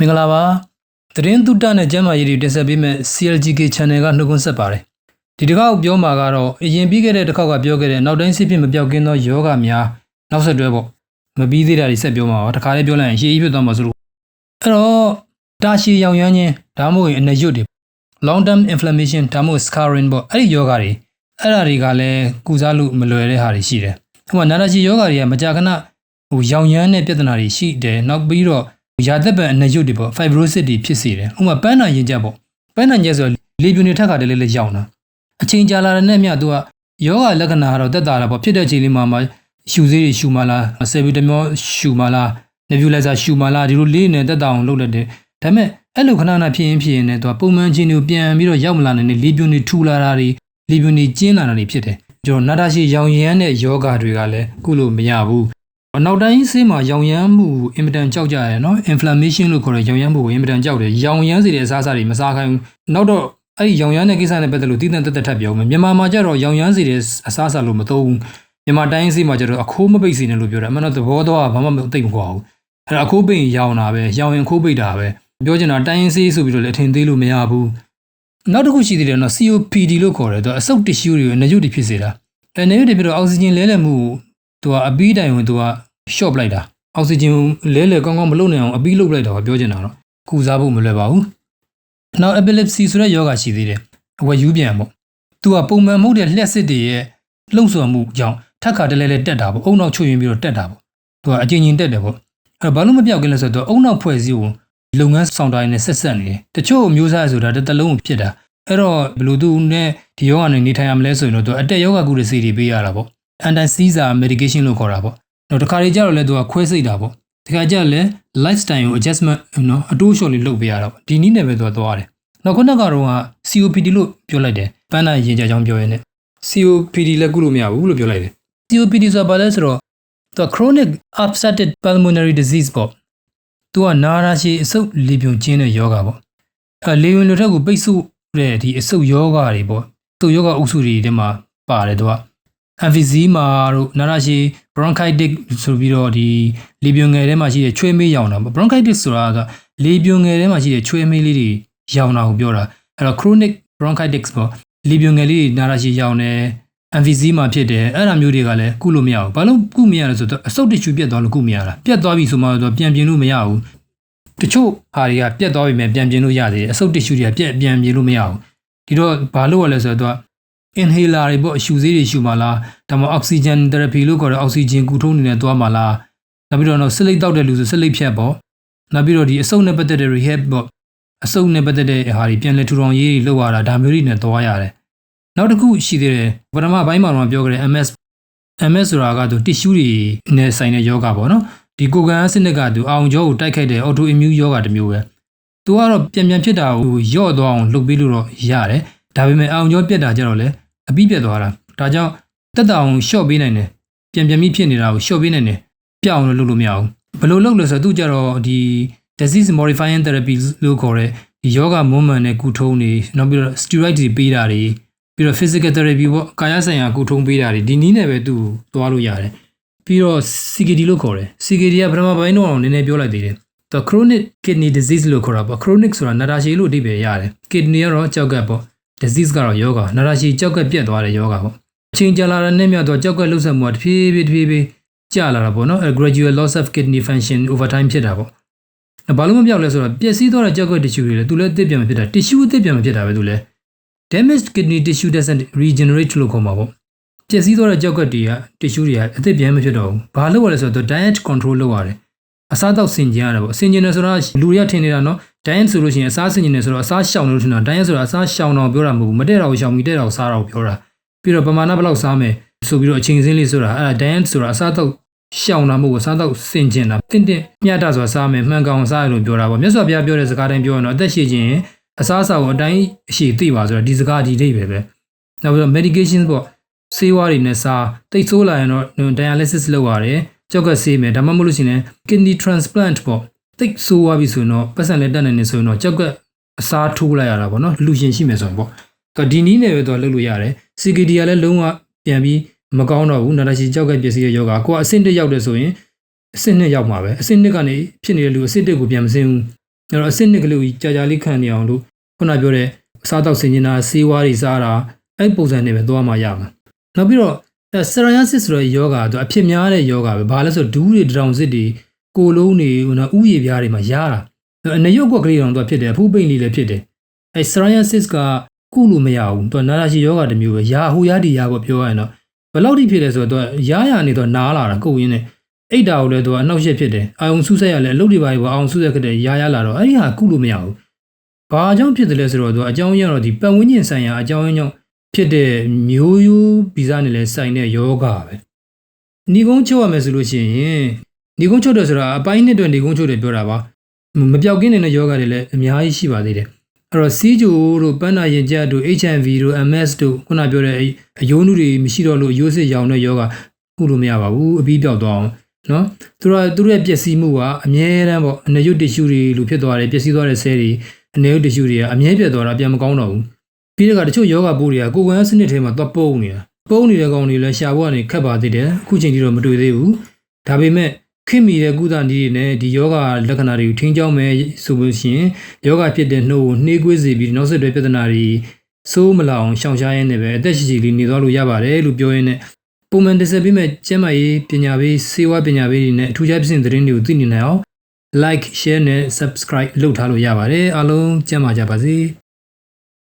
မင်္ဂလာပါသတင်းတုတနဲ့ကျမ်းမာရေးတွေတင်ဆက်ပေးမဲ့ CLGK Channel ကနှုတ်ခွန်းဆက်ပါတယ်ဒီတစ်ခေါက်ပြောမှာကတော့အရင်ပြီးခဲ့တဲ့တစ်ခေါက်ကပြောခဲ့တဲ့နောက်တိုင်းစစ်ဖြစ်မပြောက်ကင်းသောယောဂများနောက်ဆက်တွဲပေါ့မပြီးသေးတာတွေဆက်ပြောမှာပါတခါလေးပြောလိုက်ရင်ရှေးကြီးဖြစ်သွားမှာဆိုလို့အဲ့တော့တာရှည်ရောင်ရမ်းခြင်းဒါမှမဟုတ်ရင်အနရွတ်တွေ long term inflammation ဒါမှမဟုတ် scarring ပေါ့အဲ့ဒီယောဂတွေအဲ့ဒါတွေကလည်းကုစားလို့မလွယ်တဲ့ဟာတွေရှိတယ်ဟိုမှာနာတာရှည်ယောဂတွေကမကြာခဏဟိုရောင်ရမ်းတဲ့ပြဿနာတွေရှိတယ်နောက်ပြီးတော့ ရာသက်ပံအနရွတ်တွေပေါ့ fibrosis တွေဖြစ်စေတယ်ဥပမာပန်းနာရင်ကြပေါ့ပန်းနာကျက်ဆိုလေပြွန်တွေထက်ကတည်းလေးလေးရောင်တာအချိန်ကြာလာတဲ့နဲ့မြသူကယောဂလက္ခဏာကတော့တက်တာတာပေါ့ဖြစ်တဲ့ချိန်လေးမှာမှရှူသေးတွေရှူမလားဆယ်ဗီတမောရှူမလား nebulizer ရှူမလားဒီလိုလေးနဲ့တက်တာအောင်လုပ်လိုက်တယ်ဒါပေမဲ့အဲ့လိုခဏခဏဖြစ်ရင်ဖြစ်ရင်လည်းသူကပုံမှန်ချင်းတွေပြန်ပြီးတော့ရောက်မလာနိုင်တဲ့လေပြွန်တွေထူလာတာတွေလေပြွန်တွေကျင်းလာတာတွေဖြစ်တယ်ကျွန်တော်နာတာရှိရောင်ရမ်းတဲ့ယောဂတွေကလည်းကုလို့မရဘူး နောက်တိုင်းဆေးမှာရောင်ရမ်းမှုအင်မတန်ကြောက်ကြရတယ်နော် inflammation လို့ခေါ်တဲ့ရောင်ရမ်းမှုကိုအင်မတန်ကြောက်တယ်ရောင်ရမ်းစေတဲ့အစားအစာတွေမစားခိုင်းဘူးနောက်တော့အဲ့ဒီရောင်ရမ်းတဲ့ကိစ္စနဲ့ပတ်သက်လို့တည်တံ့တက်တက်ထပ်ပြောမယ်မြန်မာမှာကျတော့ရောင်ရမ်းစေတဲ့အစားအစာလို့မသုံးဘူးမြန်မာတိုင်းဆေးမှာကျတော့အခိုးမပိတ်စေနဲ့လို့ပြောတယ်အမှန်တော့သဘောတော့ဘာမှမသိမကွာဘူးအဲ့ဒါအခိုးပိတ်ရင်ရောင်တာပဲရောင်ရင်ခိုးပိတ်တာပဲပြောချင်တာတိုင်းဆေးဆိုပြီးတော့လည်းအထင်သေးလို့မရဘူးနောက်တစ်ခုရှိသေးတယ်နော် COPD လို့ခေါ်တယ်သူအဆုတ်တ िश ူတွေကိုနရွတ်တွေဖြစ်စေတာအဲနရွတ်တွေဖြစ်တော့အောက်ဆီဂျင်လဲလှယ်မှု သူကအပီးတိုင်ဝင်သူက short ပလိုက်တာအောက်ဆီဂျင်လဲလဲကောင်းကောင်းမလုပ်နိုင်အောင်အပီးလုပ်လိုက်တာပြောချင်တာတော့ကုစားဖို့မလွယ်ပါဘူးနောက် epilepsy ဆိုတဲ့ယောဂရှိသေးတယ်အဝက်ယူပြန်ပေါ့သူကပုံမှန်မဟုတ်တဲ့လျှက်စစ်တွေရဲ့လှုပ်ဆော်မှုကြောင့်ထက်ခါတလဲလဲတက်တာပေါ့အုံနောက်ချွတ်ရင်ပြီးတော့တက်တာပေါ့သူကအကျဉ်းချင်းတက်တယ်ပေါ့အဲ့ဘာလို့မပြောက်ကင်းလဲဆိုတော့အုံနောက်ဖွဲ့စည်းကိုလုပ်ငန်းဆောင်တိုင်းနဲ့ဆက်ဆက်နေတယ်တချို့မျိုးစားဆိုတာတစ်လုံးဖြစ်တာအဲ့တော့ဘလို့သူနဲ့ဒီယောဂနဲ့နေထိုင်ရမလဲဆိုရင်တော့သူအတက်ယောဂကုရစီတွေပေးရတာပေါ့ anti seizure medication လို့ခေါ်တာပေါ့တော့တခါလေးကြတော့လဲသူကခွဲစိတ်တာပေါ့တခါကြလဲ lifestyle ကို adjustment နော်အတိုးလျှော့လေးလုပ်ပေးရတာပေါ့ဒီနည်းနဲ့ပဲသူကသွားတယ်နောက်ခုနကတော့က COPD လို့ပြောလိုက်တယ်ပန်းနာရင်ကြကြောင်းပြောရင်းနဲ့ COPD လည်းကုလို့မရဘူးလို့ပြောလိုက်တယ် COPD ဆိုတာဘာလဲဆိုတော့သူ chronic obstructive pulmonary disease ပေါ့သူကနာရာရှည်အဆုတ်လေပြွန်ကျင်းတဲ့ယောဂပေါ့အဲလေဝင်လိုထက်ကိုပိတ်ဆို့တဲ့ဒီအဆုတ်ယောဂတွေပေါ့သူယောဂအုပ်စုတွေထဲမှာပါတယ်သူက emphysema တို့နာရရှိ bronchitis ဆိုပြီးတော့ဒီလေပြွန်ငယ်ထဲမှာရှိတဲ့ချွေးမေးရောင်တာပေါ့ bronchitis ဆိုတာကလေပြွန်ငယ်ထဲမှာရှိတဲ့ချွေးမေးလေးတွေရောင်တာကိုပြောတာအဲ့တော့ chronic bronchitis ပေါ့လေပြွန်ငယ်လေးတွေနာရရှိရောင်တယ် emphysema ဖြစ်တယ်အဲ့ဒါမျိုးတွေကလည်းကုလို့မရဘူးဘာလို့ကုမရလဲဆိုတော့အဆုတ်တ िश ပြတ်သွားလို့ကုမရတာပြတ်သွားပြီဆိုမှတော့ပြန်ပြင်လို့မရဘူးတချို့ဟာတွေကပြတ်သွားပြီမဲ့ပြန်ပြင်လို့ရသေးတယ်အဆုတ် tissue တွေကပြက်ပြန်ပြင်လို့မရဘူးဒီတော့ဘာလို့ရလဲဆိုတော့ inhaler တွေပေါ့အရှူသေးတွေရှူမှာလားဒါမှမဟုတ် oxygen therapy လို့ခေါ်တဲ့ oxygen ကူထုံးနေနဲ့သွားမှာလားနောက်ပြီးတော့တော့ဆလိတ်တောက်တဲ့လူဆိုဆလိတ်ဖြတ်ပေါ့နောက်ပြီးတော့ဒီအဆုတ်နဲ့ပတ်သက်တဲ့ rehab ပေါ့အဆုတ်နဲ့ပတ်သက်တဲ့ဟာတွေပြန်လဲထူထောင်ရေးတွေလုပ်ရတာဒါမျိုးတွေနဲ့သွားရတယ်နောက်တစ်ခုရှိသေးတယ်ပထမဘိုင်းမှာတော့ပြောခဲ့တဲ့ MS MS ဆိုတာကသူ tissue တွေနဲ့ဆိုင်တဲ့ယောဂပေါ့နော်ဒီကိုကန်စနစ်ကသူအောင်ကြောကိုတိုက်ခိုက်တဲ့ auto immune ယောဂတစ်မျိုးပဲသူကတော့ပြန်ပြန်ဖြစ်တာကိုယော့သွားအောင်လုပ်ပေးလို့တော့ရတယ်ဒါပေမဲ့အောင်ကျော်ပြက်တာကြတော့လေ အပြီးပြက်သွားတာဒါကြောင့်တက်တာအောင်ရှော့ပေးနိုင်တယ်ပြန်ပြန်ပြီးဖြစ်နေတာကိုရှော့ပေးနိုင်တယ်ပြအောင်လို့လုပ်လို့မရဘူးဘယ်လိုလုပ်လဲဆိုတော့သူကြတော့ဒီ disease modifying therapy လို့ခေါ်တဲ့ဒီယောဂ movement နဲ့ကုထုံးတွေနောက်ပြီးတော့ steroid တွေပေးတာတွေပြီးတော့ physical therapy ပေါ့ကာယဆိုင်ရာကုထုံးပေးတာတွေဒီနည်းနဲ့ပဲသူသွားလို့ရတယ်ပြီးတော့ CKD လို့ခေါ်တယ် CKD ကပထမပိုင်းတော့နည်းနည်းပြောလိုက်သေးတယ်သူ chronic kidney disease လို့ခေါ်တာပေါ့ chronic ဆိုတာနာတာရှည်လို့အဓိပ္ပာယ်ရတယ် kidney ကတော့ကြောက်ကပ်ပေါ့ disease ကတော့ယောဂနာတာရှည်ကြောက်ကပ်ပြတ်သွားတဲ့ယောဂပေါ့အချိန်ကြာလာတဲ့နဲ့မြတ်တော့ကြောက်ကပ်လှုပ်ဆက်မှုကတဖြည်းဖြည်းတဖြည်းဖြည်းကျလာတာပေါ့နော် a gradual loss of kidney function over time ဖြစ်တာပေါ့ဘာလို့မပြောက်လဲဆိုတော့ပျက်စီးသွားတဲ့ကြောက်ကပ် tissue တွေလည်းသူလည်းအသစ်ပြန်မဖြစ်တာ tissue အသစ်ပြန်မဖြစ်တာပဲသူလည်း damaged kidney tissue doesn't regenerate လို့ခေါ်မှာပေါ့ပျက်စီးသွားတဲ့ကြောက်ကပ်တွေက tissue တွေကအသစ်ပြန်မဖြစ်တော့ဘူးဘာလို့လဲဆိုတော့ diet control လုပ်ရတယ်အစားတောက်ဆင်ကျင်ရတယ်ပေါ့ဆင်ကျင်တယ်ဆိုတာလူတွေကထင်နေတာနော် diet ဆိုလို့ရှိရင်အစားဆင်ကျင်တယ်ဆိုတော့အစားရှောင်လို့ထင်တာ diet ဆိုတာအစားရှောင်တော့ပြောတာမဟုတ်ဘူးမတည့်တော့ရှောင်ပြီးတည့်တော့စားတော့ပြောတာပြီးတော့ပမာဏဘယ်လောက်စားမယ်ဆိုပြီးတော့အချိန်စင်းလေးဆိုတာအဲ့ဒါ diet ဆိုတာအစားတောက်ရှောင်တာမဟုတ်ဘူးအစားတောက်ဆင်ကျင်တာတင့်တင့်မျှတစွာစားမယ်မှန်ကောင်စားရလို့ပြောတာပေါ့မြတ်စွာဘုရားပြောတဲ့စကားတိုင်းပြောရင်တော့အသက်ရှည်ခြင်းအစားအစာကိုအတိုင်းအရှိသိပါဆိုတော့ဒီစကားဒီဒိတ်ပဲပဲနောက်ပြီးတော့ medication ပေါ့ဆေးဝါးတွေနဲ့စားတိတ်ဆိုးလာရင်တော့ dialysis လုပ်ရတယ်ကြောက်ကဆေးမယ်ဒါမှမဟုတ်လို့ရှိရင် kidney transplant ပေါ့ တိတ်ဆိုးသွားပြီဆိုရင်တော့ပတ်စံလက်တက်နေနေဆိုရင်တော့ကြောက်ကအစားထိုးလိုက်ရတာပေါ့နော်လူရှင်ရှိမယ်ဆိုရင်ပေါ့ကဒီနီးနဲ့ပဲတော့လုပ်လို့ရတယ် CKD ကလည်းလုံးဝပြန်ပြီးမကောင်းတော့ဘူးနာတာရှိကြောက်ကပစ္စည်းရဲ့ယောဂကိုကအဆင့်တစ်ရောက်တယ်ဆိုရင်အဆင့်နှစ်ရောက်မှာပဲအဆင့်နှစ်ကနေဖြစ်နေတဲ့လူအဆင့်တစ်ကိုပြန်မစင်းဘူးအဲ့တော့အစစ်နှစ်ကလေးကိုကြာကြာလေးခံနေအောင်လို့ခုနပြောတဲ့စားတောက်ဆင်နေတာဆေးဝါးတွေစားတာအဲ့ပုံစံနဲ့ပဲသွားမှရမှာနောက်ပြီးတော့ဆရာယာစစ်ဆိုတဲ့ယောဂါတော့အဖြစ်များတဲ့ယောဂါပဲဘာလဲဆိုဒူးတွေတောင်စစ်တွေ ကိုလုံးတွေဟိုနော်ဥယျာဉ်ပြားတွေမှာရတာအနေရုပ်ကွက်ကလေးတောင်တော့ဖြစ်တယ်အဖူးပိန်လေးလည်းဖြစ်တယ်အဲဆရာယာစစ်ကကုလို့မရဘူးသူကနာတာရှိယောဂါတစ်မျိုးပဲရာဟူရဒီရာပေါ့ပြောရရင်တော့ဘယ်လောက်ထိဖြစ်လဲဆိုတော့ရာရာနေတော့နားလာတာကုတ်ရင်းနဲ့အိတ်တာကိုလည်းသူကအနှောက်ယှက်ဖြစ်တယ်အာယုံဆူဆက်ရလဲအလုပ်တွေပါဘောအာယုံဆူဆက်ခဲ့တဲ့ရာရလာတော့အဲ့ဒီဟာကုလို့မရဘူးဘာကြောင့်ဖြစ်တယ်လဲဆိုတော့သူအကြောင်းရင်းတော့ဒီပတ်ဝန်းကျင်ဆိုင်ရာအကြောင်းရင်းကြောင့်ဖြစ်တဲ့မျိုးရိုးဗီဇနဲ့လည်းဆိုင်တဲ့ယောဂါပဲညီကုန်းချုပ်ရမယ်ဆိုလို့ရှိရင် ညီကုန်းချုပ်တယ်ဆိုတာအပိုင်းနှစ်အတွက်ညီကုန်းချုပ်တယ်ပြောတာပါမပြောက်ကင်းနေတဲ့ယောဂါတွေလည်းအများကြီးရှိပါသေးတယ်အဲ့တော့စီးဂျိုတို့ပန်းနာရင်ကျပ်တို့ HIV တို့ MS တို့ခုနပြောတဲ့အယိုးနုတွေမရှိတော့လို့အယိုးစစ်ရောင်တဲ့ယောဂကုလို့မရပါဘူးအပြီးပြောက်သွားအောင်နော်သူတို့သူတို့ရဲ့ပျက်စီးမှုကအမြဲတမ်းပေါ့အနေရွတ်တ िश ူတွေလိုဖြစ်သွားတယ်ပျက်စီးသွားတဲ့ဆဲတွေအနေရွတ်တ िश ူတွေကအမြဲပြတ်သွားတာပြန်မကောင်းတော့ဘူးပြီးတော့ကတချို့ယောဂပိုးတွေကကိုယ်ကန်းစနစ်ထဲမှာသွားပုန်းနေတာပုန်းနေတဲ့ကောင်တွေလည်းရှာဖို့ကနေခက်ပါသေးတယ်အခုချိန်ထိတော့မတွေ့သေးဘူးဒါပေမဲ့ ခင်မီတဲ့ကုသနည်းတွေနဲ့ဒီယောဂလက္ခဏာတွေကိုထိန်းကျောင်းမယ်ဆိုလို့ရှိရင်ယောဂဖြစ်တဲ့နှုတ်ကိုနှေးကွေးစေပြီးနောက်ဆက်တွဲပြဿနာတွေစိုးမလာအောင်ရှောင်ရှားရင်းနဲ့ပဲအသက်ရှိရှိလေးနေသွားလို့ရပါတယ်လို့ပြောရင်းနဲ့ပုံမှန်တစ်ဆက်ပြီးမဲ့ကျန်းမာရေးပညာပေးစေဝါပညာပေးတွေနဲ့အထူးခြားပြင်သတင်းတွေကိုသိနေနိုင်အောင် like share နဲ့ subscribe လုပ်ထားလို့ရပါတယ်အားလုံးကျန်းမာကြပါစေ